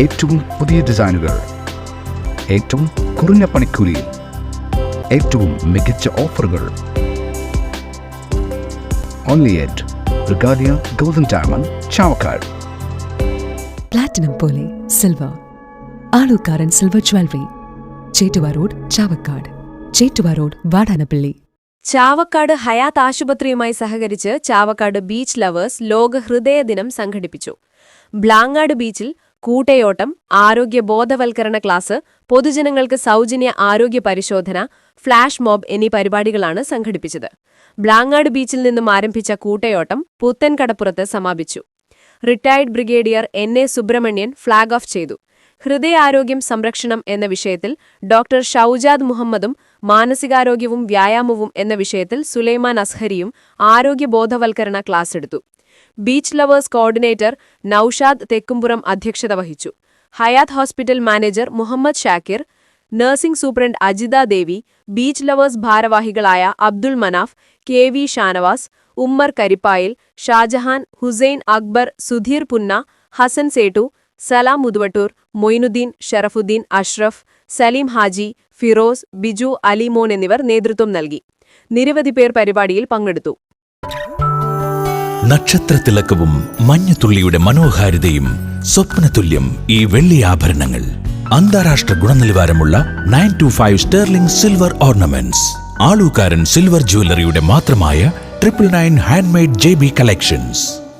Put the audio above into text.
ഏറ്റവും പുതിയ ഡിസൈനുകൾ ഏറ്റവും കുറഞ്ഞ പണിക്കൂലിയിൽ ഏറ്റവും മികച്ച ഓഫറുകൾ. Only at Regalia golden diamond Chavakkad platinum പോലെ silver Alukkaran silver jewellery Chettuva road Chavakkad Chettuva road Vadanappally Chavakkad Hayath ആശുപത്രിയുമായി സഹകരിച്ച് ചാവക്കാട് ബീച്ച് ലവേഴ്സ് ലോക ഹൃദയ ദിനം സംഘടിപ്പിച്ചു. ബ്ലാങ്ങാട് ബീച്ചിൽ കൂട്ടയോട്ടം ആരോഗ്യ ബോധവൽക്കരണ ക്ലാസ് പൊതുജനങ്ങൾക്ക് സൗജന്യ ആരോഗ്യ പരിശോധന ഫ്ളാഷ് മോബ് എന്നീ പരിപാടികളാണ് സംഘടിപ്പിച്ചത്. ബ്ലാങ്ങാട് ബീച്ചിൽ നിന്നും ആരംഭിച്ച കൂട്ടയോട്ടം പുത്തൻകടപ്പുറത്ത് സമാപിച്ചു. Retired brigadier N A Subrahmanian flag off ചെയ്തു. ഹൃദയാരോഗ്യം സംരക്ഷണം എന്ന വിഷയത്തിൽ ഡോക്ടർ ഷൌജാദ് മുഹമ്മദും മാനസികാരോഗ്യവും വ്യായാമവും എന്ന വിഷയത്തിൽ സുലൈമാൻ അസ്ഹരിയും ആരോഗ്യ ബോധവൽക്കരണ ക്ലാസ് എടുത്തു. Beach lovers coordinator Naushad Thekkumpuram അധ്യക്ഷത വഹിച്ചു. Hayath hospital manager Muhammad Shakir nursing superintendent Ajitha Devi beach lovers ഭാരവാഹികളായ അബ്ദുൾ മനാഫ് കെ വി ഷാനവാസ് ഉമ്മർ കരിപ്പായിൽ ഷാജഹാൻ ഹുസൈൻ അക്ബർ സുധീർ പുന്ന ഹസൻ സേട്ടു സലാം മുതുവട്ടൂർ മൊയ്നുദ്ദീൻ ഷറഫുദ്ദീൻ അഷ്റഫ് സലീം ഹാജി ഫിറോസ് ബിജു അലിമോൻ എന്നിവർ നേതൃത്വം നൽകി. നിരവധി പേർ പരിപാടിയിൽ പങ്കെടുത്തു. നക്ഷത്രത്തിലക്കവും മഞ്ഞത്തുള്ളിയുടെ മനോഹാരിതയും സ്വപ്നതുല്യം ഈ വെള്ളി ആഭരണങ്ങൾ. അന്താരാഷ്ട്ര ഗുണനിലവാരമുള്ള nine two five sterling silver ornaments. Alukkaran silver ജ്വല്ലറിയുടെ മാത്രമായ triple nine handmade J B collections.